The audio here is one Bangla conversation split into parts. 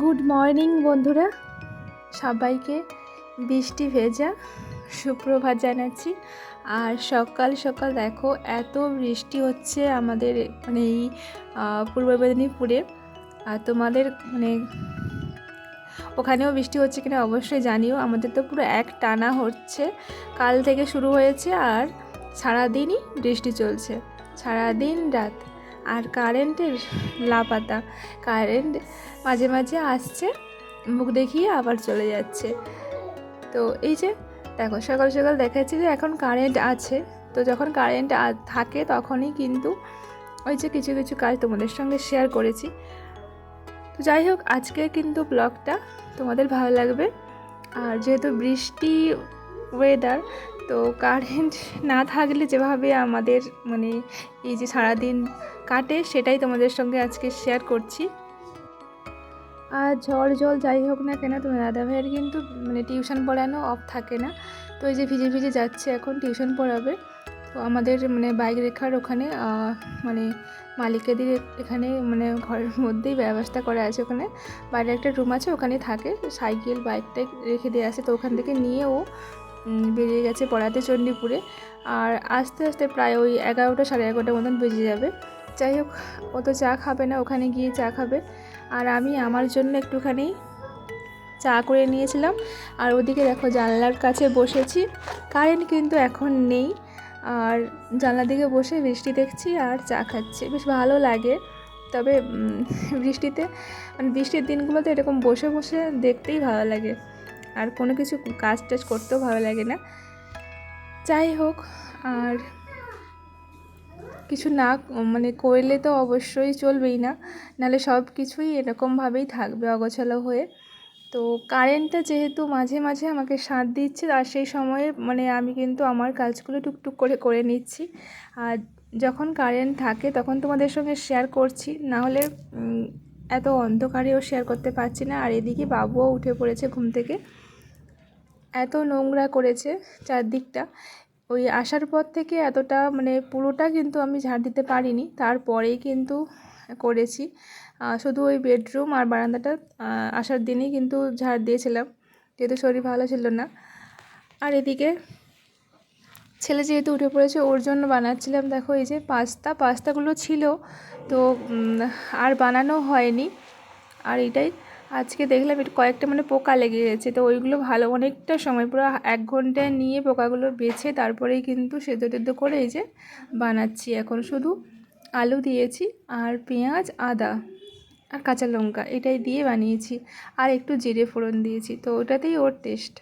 গুড মর্নিং বন্ধুরা। সবাইকে বৃষ্টি ভেজা, সুপ্রভাত জানাচ্ছি। আর সকাল সকাল দেখো, এত বৃষ্টি হচ্ছে আমাদের মানে এই পূর্ব মেদিনীপুরে। আর তোমাদের মানে ওখানেও বৃষ্টি হচ্ছে কিনা অবশ্যই জানিও। আমাদের তো পুরো এক টানা হচ্ছে। কাল থেকে শুরু হয়েছে আর সারাদিনই বৃষ্টি চলছে। সারাদিন রাত। আর কারেন্টের লাপাতা। কারেন্ট মাঝে মাঝে আসছে, মুখ দেখিয়ে আবার চলে যাচ্ছে। তো এই যে, দেখো, সকাল সকাল দেখাচ্ছে যে এখন কারেন্ট আছে। তো যখন কারেন্ট থাকে তখনই কিন্তু ওই যে কিছু কিছু কাজ তোমাদের সঙ্গে শেয়ার করেছি। তো যাই হোক, আজকে কিন্তু ব্লগটা তোমাদের ভালো লাগবে। আর যেহেতু বৃষ্টি ওয়েদার তো কারেন্ট না থাকলে যেভাবে আমাদের মানে এই যে সারাদিন কাটে, সেটাই তোমাদের সঙ্গে আজকে শেয়ার করছি। আর ঝড় জল যাই হোক না কেন, তোমার দাদা ভাইয়ের কিন্তু মানে টিউশন পড়ানো অফ থাকে না। তো এই যে ভিজে ভিজে যাচ্ছে এখন টিউশন পড়াবে। তো আমাদের মানে বাইক রেখার ওখানে মানে মালিকেদের এখানে মানে ঘরের মধ্যেই ব্যবস্থা করা আছে ওখানে। বাইরে একটা রুম আছে, ওখানে থাকে। সাইকেল, বাইকটাই রেখে দিয়ে আসে তো ওখান থেকে নিয়ে ও বেরিয়ে গেছে পড়াতে চণ্ডীপুরে। আর আস্তে আস্তে প্রায় ওই এগারোটা সাড়ে এগারোটার মতন বেজে যাবে। যাই হোক, ও তো চা খাবে না, ওখানে গিয়ে চা খাবে। আর আমি আমার জন্য একটুখানি চা করে নিয়েছিলাম। আর ওদিকে দেখো জানলার কাছে বসেছি, কারেন্ট কিন্তু এখন নেই। আর জানলার দিকে বসে বৃষ্টি দেখছি আর চা খাচ্ছি। বেশ ভালো লাগে, তবে বৃষ্টিতে মানে বৃষ্টির দিনগুলোতে এরকম বসে বসে দেখতেই ভালো লাগে। আর কোনো কিছু কাজ টাজ করতেও ভালো লাগে না। যাই হোক, আর কিছু না মানে করলে তো অবশ্যই চলবেই না। নাহলে সব কিছুই এরকমভাবেই থাকবে অগোছালো হয়ে। তো কারেন্টটা যেহেতু মাঝে মাঝে আমাকে সাথ দিচ্ছে, আর সেই সময়ে মানে আমি কিন্তু আমার কাজগুলো টুকটুক করে করে নিচ্ছি। আর যখন কারেন্ট থাকে তখন তোমাদের সঙ্গে শেয়ার করছি। না হলে এত অন্ধকারেও শেয়ার করতে পারছি না। আর এদিকে বাবুও উঠে পড়েছে ঘুম থেকে। এত নোংরা করেছে চারদিকটা। ওই আসার পর থেকে এতটা মানে পুরোটা কিন্তু আমি ঝাড় দিতে পারিনি। তারপরেই কিন্তু করেছি। শুধু ওই বেডরুম আর বারান্দাটা আসার দিনই কিন্তু ঝাড় দিয়েছিলাম। যেহেতু শরীর ভালো ছিল না। আর এদিকে ছেলে যেহেতু উঠে পড়েছে, ওর জন্য বানাচ্ছিলাম, দেখো এই যে পাস্তা। পাস্তাগুলো ছিল, তো আর বানানো হয়নি। আর এটাই আজকে দেখলাম একটু কয়েকটা মানে পোকা লেগে গেছে। তো ওইগুলো ভালো অনেকটা সময় পুরো এক ঘণ্টা নিয়ে পোকাগুলো বেছে তারপরেই কিন্তু সেদ্ধ টেদ্ধ করে এই যে বানাচ্ছি। এখন শুধু আলু দিয়েছি আর পেঁয়াজ, আদা আর কাঁচা লঙ্কা এটাই দিয়ে বানিয়েছি। আর একটু জিরে ফোড়ন দিয়েছি, তো ওটাতেই ওর টেস্ট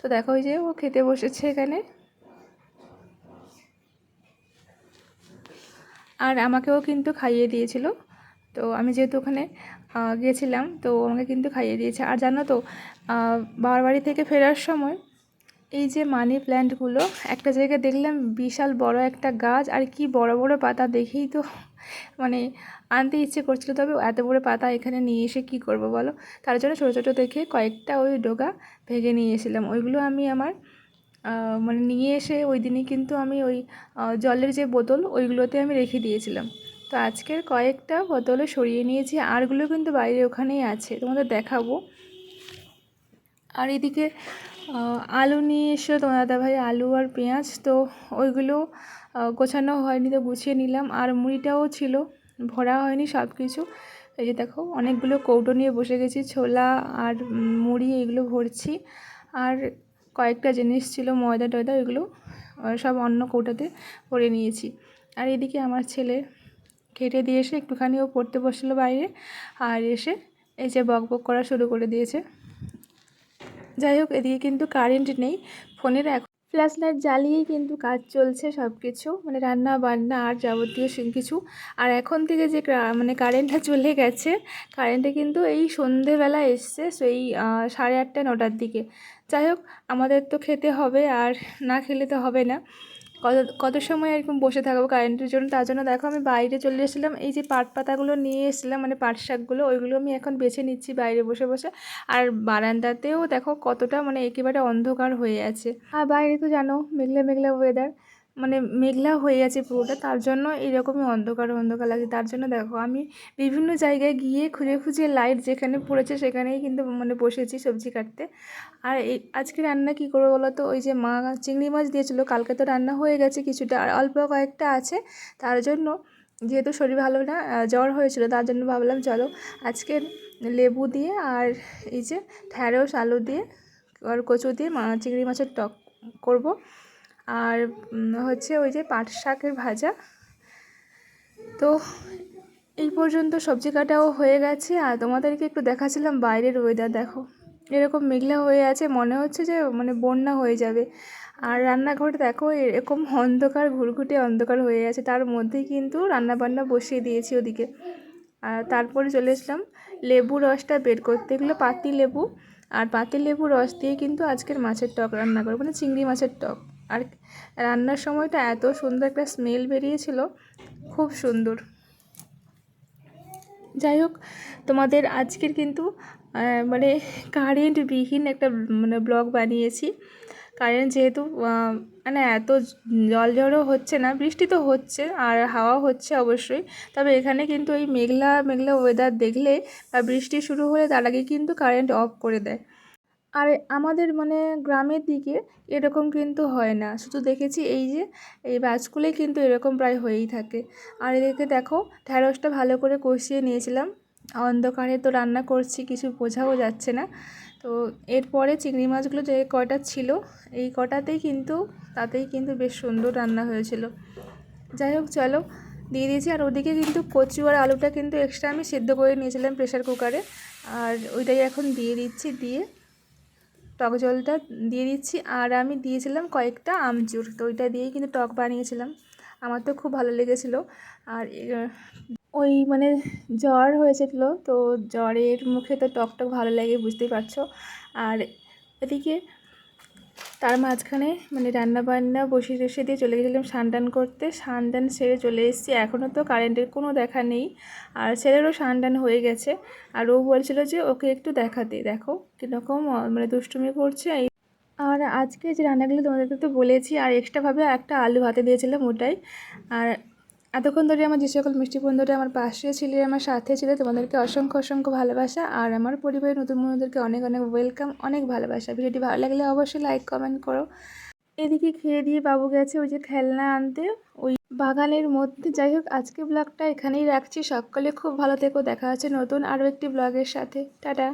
তো দেখো ওই যে ও খেতে বসেছে এখানে। আর আমাকেও কিন্তু খাইয়ে দিয়েছিল। তো আমি যেহেতু ওখানে আহ, গেছিলাম তো আমাকে কিন্তু খাইয়ে দিয়েছে। আর জানো তো বাবার বাড়ি থেকে ফেরার সময় এই যে মানি প্ল্যান্টগুলো একটা জায়গায় দেখলাম বিশাল বড় একটা গাছ আর কি বড় বড় পাতা দেখেই তো মানে আনতে ইচ্ছে করছিল। তবে এত বড় পাতা এখানে নিয়ে এসে কি করব বলো? তার জন্য ছোটো ছোটো দেখে কয়েকটা ওই ডোগা ভেঙে নিয়ে এসেছিলাম। ওইগুলো আমি আমার মানে নিয়ে এসে ওই দিনই কিন্তু আমি ওই জলের যে বোতল ওইগুলোতে আমি রেখে দিয়েছিলাম। তো আজকের কয়েকটা বোতলে সরিয়ে নিয়েছি, আরগুলো কিন্তু বাইরে ওখানেই আছে, তোমাদের দেখাবো। আর এদিকে আলু নিয়ে এসে তোমার দাদা ভাই আলু আর পেঁয়াজ, তো ওইগুলো গোছানো হয়নি তো গুছিয়ে নিলাম, আর মুড়িটাও ছিল, ভরা হয়নি সব কিছু এই যে দেখো, অনেকগুলো কৌটো নিয়ে বসে গেছি, ছোলা আর মুড়ি এগুলো ভরছি, আর কয়েকটা জিনিস ছিল, ময়দা টয়দা, এগুলো সব অন্য কৌটাতে ভরে নিয়েছি। আর এদিকে আমার ছেলে খেটে দিয়ে এসে একটুখানি ও পড়তে বসল বাইরে আর এসে এই যে বক বক করা শুরু করে দিয়েছে। যাই হোক, এদিকে কিন্তু কারেন্ট নেই, ফোনের এখন ফ্ল্যাশ লাইট জ্বালিয়েই কিন্তু কাজ চলছে সব কিছু মানে রান্না বান্না আর যাবতীয় কিছু। আর এখন থেকে যে মানে কারেন্টটা চলে গেছে কারেন্টে কিন্তু এই সন্ধেবেলা এসছে, সেই সাড়ে আটটা, নটার দিকে। যাই হোক, আমাদের তো খেতে হবে আর না খেলে তো হবে না। কত কত সময় এরকম বসে থাকব কারেন্টের জন্য? তার জন্য দেখো আমি বাইরে চলে এসেছিলাম, এই যে পাট পাতাগুলো নিয়ে এসেছিলাম মানে পাট শাকগুলো, ওইগুলো আমি এখন বেছে নিচ্ছি বাইরে বসে বসে। আর বারান্দাতেও দেখো কতটা মানে একেবারে অন্ধকার হয়ে আছে। আর বাইরে তো জানো, মেঘলা মেঘলা ওয়েদার মানে মেঘলা হয়ে আছে পুরোটা, তার জন্য এরকমই অন্ধকার অন্ধকার লাগে। তার জন্য দেখো, আমি বিভিন্ন জায়গায় গিয়ে খুঁজে খুঁজে লাইট যেখানে পড়েছে সেখানেই কিন্তু মানে বসেছি সবজি কাটতে। আর এই আজকে রান্না কী করব বলো তো? ওই যে মা চিংড়ি মাছ দিয়েছিলো, কালকে তো রান্না হয়ে গেছে কিছুটা, আর অল্প কয়েকটা আছে। তার জন্য যেহেতু শরীর ভালো না জ্বর হয়েছিল, তার জন্য ভাবলাম চলো আজকে লেবু দিয়ে আর এই যে ঢ্যাঁড়স, আলু দিয়ে, আর কচু দিয়ে মা চিংড়ি মাছের টক করব। আর হচ্ছে ওই যে পাট শাকের ভাজা। তো এই পর্যন্ত সবজি কাটাও হয়ে গেছে। আর তোমাদেরকে একটু দেখাচ্ছিলাম বাইরের ওয়েদার দেখো। এরকম মেঘলা হয়ে আছে, মনে হচ্ছে যে মানে বন্যা হয়ে যাবে। আর রান্নাঘরে দেখো, এরকম অন্ধকার, ঘুরঘুটে অন্ধকার হয়ে আছে। তার মধ্যেই কিন্তু রান্না বান্না বসিয়ে দিয়েছি ওদিকে। আর তারপরে চলে এসলাম লেবু রসটা বের করতে। এগুলো পাতি লেবু। আর পাতি লেবু রস দিয়ে কিন্তু আজকের মাছের টক রান্না করব মানে চিংড়ি মাছের টক। আর রান্নার সময়টা এত সুন্দর একটা স্মেল বেরিয়েছিল, খুব সুন্দর। যাই হোক, তোমাদের আজকের কিন্তু মানে কারেন্টবিহীন একটা মানে ব্লগ বানিয়েছি। কারেন্ট যেহেতু মানে এত জল জলও হচ্ছে না, বৃষ্টি তো হচ্ছে আর হাওয়া হচ্ছে অবশ্যই। তবে এখানে কিন্তু এই মেঘলা মেঘলা ওয়েদার দেখলে বা বৃষ্টি শুরু হলে তার আগে কিন্তু কারেন্ট অফ করে দেয়। আর আমাদের মানে গ্রামের দিকে এরকম কিন্তু হয় না। শুধু দেখেছি এই যে, এই বাসগুলোই কিন্তু এরকম প্রায় হয়েই থাকে। আর এদিকে দেখো, ঢ্যাঁড়সটা ভালো করে কষিয়ে নিয়েছিলাম। অন্ধকারে তো রান্না করছি, কিছু বোঝাও যাচ্ছে না। তো এরপরে চিংড়ি মাছগুলো যে কয়টা ছিল, এই কটাতেই কিন্তু, তাতেই কিন্তু বেশ সুন্দর রান্না হয়েছিল। যাই হোক, চলো দিয়ে দিয়েছি। আর ওদিকে কিন্তু কচু আর আলুটা কিন্তু এক্সট্রা আমি সেদ্ধ করে নিয়েছিলাম প্রেশার কুকারে আর ওইটাই এখন দিয়ে দিচ্ছি, দিয়ে টক জলটা দিয়ে দিচ্ছি আর আমি দিয়েছিলাম কয়েকটা আমচুর। তো ওইটা দিয়েই কিন্তু টক বানিয়েছিলাম। আমার তো খুব ভালো লেগেছিল। আর ওই মানে জ্বর হয়েছিল, তো জ্বরের মুখে তো টক টক ভালো লাগে, বুঝতেই পারছ। আর এদিকে তার মাঝখানে মানে রান্না বান্না বসে টসে দিয়ে চলে গেছিলাম স্নান টান করতে। স্নান টান সেরে চলে এসেছি। এখনও তো কারেন্টের কোনো দেখা নেই। আর ছেলেরও স্নান টান হয়ে গেছে। আর ও বলছিল যে ওকে একটু দেখাতে। দেখো কীরকম মানে দুষ্টুমি করছে। আর আজকে যে রান্নাগুলো তোমাদেরকে তো বলেছি, আর এক্সট্রাভাবে একটা আলু হাতে দিয়েছিলাম ওটাই। আর এতক্ষণ ধরে আমার যে সকল মিষ্টি বন্ধুরা আমার পাশে ছিলে, আমার সাথে ছিলে, তোমাদেরকে অসংখ্য অসংখ্য ভালোবাসা আর আমার পরিবারের নতুন বন্ধুদেরকে অনেক অনেক ওয়েলকাম অনেক ভালোবাসা। ভিডিওটি ভালো লাগলে অবশ্যই লাইক কমেন্ট করো। এদিকে খেয়ে দিয়ে বাবু গেছে ওই যে খেলনা আনতে। ওই বাগানের মধ্যে। যাই হোক, আজকে ব্লগটা এখানেই রাখছি। সকলে খুব ভালো থেকো। দেখা আছে নতুন আরও একটি ব্লগের সাথে। টাটা।